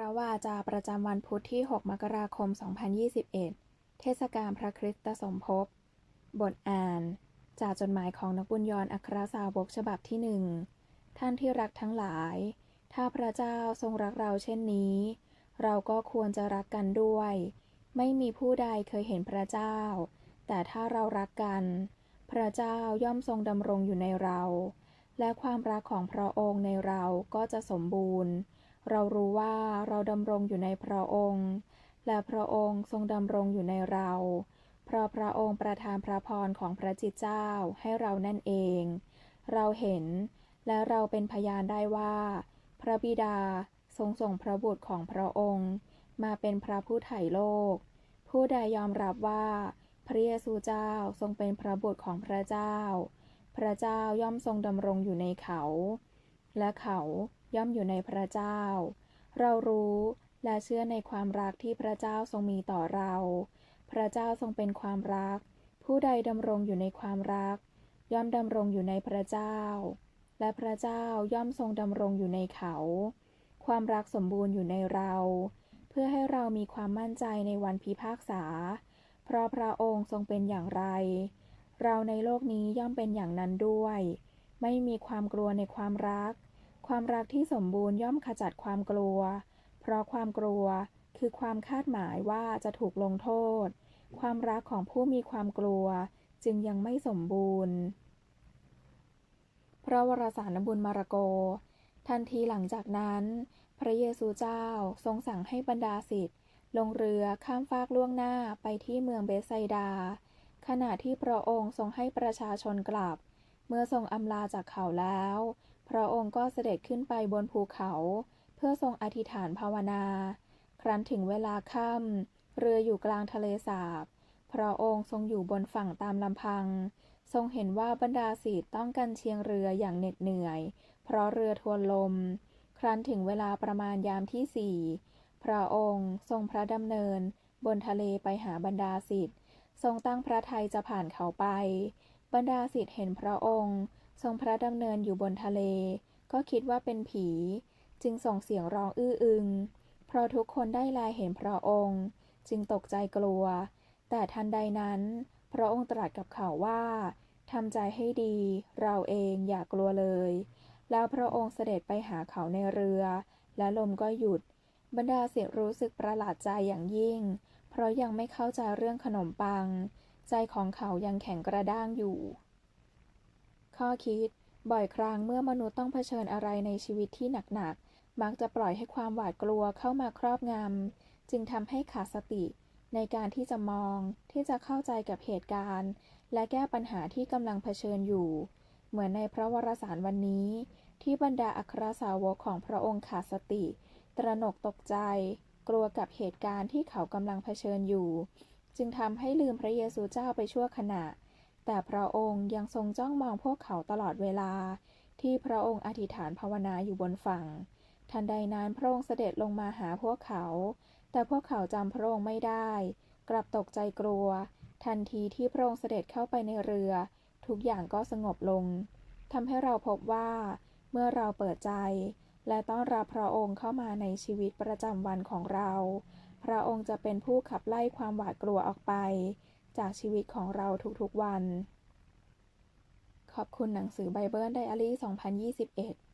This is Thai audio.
ระวาจาประจำวันพุธที่ 6 มกราคม 2021 เทศกาลพระคริสตสมภพ บทอ่าน จากจดหมายของนักบุญยอนอัครสาวกฉบับที่หนึ่ง ท่านที่รักทั้งหลาย ถ้าพระเจ้าทรงรักเราเช่นนี้ เราก็ควรจะรักกันด้วย ไม่มีผู้ใดเคยเห็นพระเจ้า แต่ถ้าเรารักกัน พระเจ้าย่อมทรงดำรงอยู่ในเรา และความรักของพระองค์ในเราก็จะสมบูรณ์ เรารู้ว่าเราดำรงอยู่ในพระองค์ และพระองค์ทรงดำรงอยู่ในเรา เพราะพระองค์ประทานพระพรของพระจิตเจ้าให้เรานั่นเอง เราเห็นและเราเป็นพยานได้ว่า พระบิดาทรงส่งพระบุตรของพระองค์ มาเป็นพระผู้ไถ่โลก ผู้ใดยอมรับว่า พระเยซูเจ้าทรงเป็นพระบุตรของพระเจ้า พระเจ้าย่อมทรงดำรงอยู่ในเขา และเขา ย่อมอยู่ในพระเจ้า เรารู้และเชื่อในความรักที่พระเจ้าทรงมีต่อเรา พระเจ้าทรงเป็นความรัก ผู้ใดดำรงอยู่ในความรัก ย่อมดำรงอยู่ในพระเจ้า และพระเจ้าย่อมทรงดำรงอยู่ในเขา ความรักสมบูรณ์อยู่ในเรา เพื่อให้เรามีความมั่นใจในวันพิพากษา เพราะพระองค์ทรงเป็นอย่างไร เราในโลกนี้ย่อมเป็นอย่างนั้นด้วย ไม่มีความกลัวในความรัก ความรักที่สมบูรณ์ย่อมขจัดความกลัว เพราะความกลัวคือความคาดหมายว่าจะถูกลงโทษ ความรักของผู้มีความกลัวจึงยังไม่สมบูรณ์ พระวรสารบุญมารโก ทันทีหลังจากนั้น พระเยซูเจ้าทรงสั่งให้บรรดาศิษย์ลงเรือข้ามฟากล่วงหน้าไปที่เมืองเบสไซดา ขณะที่พระองค์ทรงให้ประชาชนกลับ เมื่อทรงอำลาจากเขาแล้ว พระองค์ก็เสด็จขึ้นไปบนภูเขา เพื่อทรงอธิษฐานภาวนา ครั้นถึงเวลาค่ำเรืออยู่กลางทะเลสาบ พระองค์ทรงอยู่บนฝั่งตามลำพัง ทรงเห็นว่าบรรดาศิษย์ต้องกันเชียงเรืออย่างเหน็ดเหนื่อย เพราะเรือทวนลม ครั้นถึงเวลาประมาณยามที่สี่พระองค์ทรงพระดำเนิน บนทะเลไปหาบรรดาศิษย์ทรงตั้งพระทัยจะผ่านเขาไป บรรดาศิษย์เห็นพระองค์ ทรงพระดำเนินอยู่บนทะเล ก็คิดว่าเป็นผี จึงส่งเสียงร้องอื้ออึง เพราะทุกคนได้แลเห็นพระองค์ จึงตกใจกลัว แต่ทันใดนั้น พระองค์ตรัสกับเขาว่าทำใจให้ดี เราเองอย่ากลัวเลย แล้วพระองค์เสด็จไปหาเขาในเรือ และลมก็หยุด บรรดาศิษย์รู้สึกประหลาดใจอย่างยิ่ง เพราะยังไม่เข้าใจเรื่องขนมปัง ใจของเขายังแข็งกระด้างอยู่ ข้อคิด บ่อยครั้งเมื่อมนุษย์ต้องเผชิญอะไรในชีวิตที่หนักๆ มักจะปล่อยให้ความหวาดกลัวเข้ามาครอบงำ จึงทำให้ขาดสติ ในการที่จะมอง ที่จะเข้าใจกับเหตุการณ์ และแก้ปัญหาที่กำลังเผชิญอยู่ เหมือนในพระวรสารวันนี้ ที่บรรดาอัครสาวกของพระองค์ขาดสติ ตระหนกตกใจ กลัวกับเหตุการณ์ที่เขากำลังเผชิญอยู่ จึงทำให้ลืมพระเยซูเจ้าไปชั่วขณะ แต่พระองค์ยังทรงจ้องมองพวกเขาตลอดเวลา ที่พระองค์อธิษฐานภาวนาอยู่บนฝั่ง ทันใดนั้นพระองค์เสด็จลงมาหาพวกเขา แต่พวกเขาจำพระองค์ไม่ได้ กลับตกใจกลัว ทันทีที่พระองค์เสด็จเข้าไปในเรือ ทุกอย่างก็สงบลงทำให้เราพบว่า เมื่อเราเปิดใจ และต้อนรับพระองค์เข้ามาในชีวิตประจำวันของเรา พระองค์จะเป็นผู้ขับไล่ความหวาดกลัวออกไป จากชีวิตของเราทุกๆวัน ขอบคุณหนังสือไบเบิลไดอารี่ 2021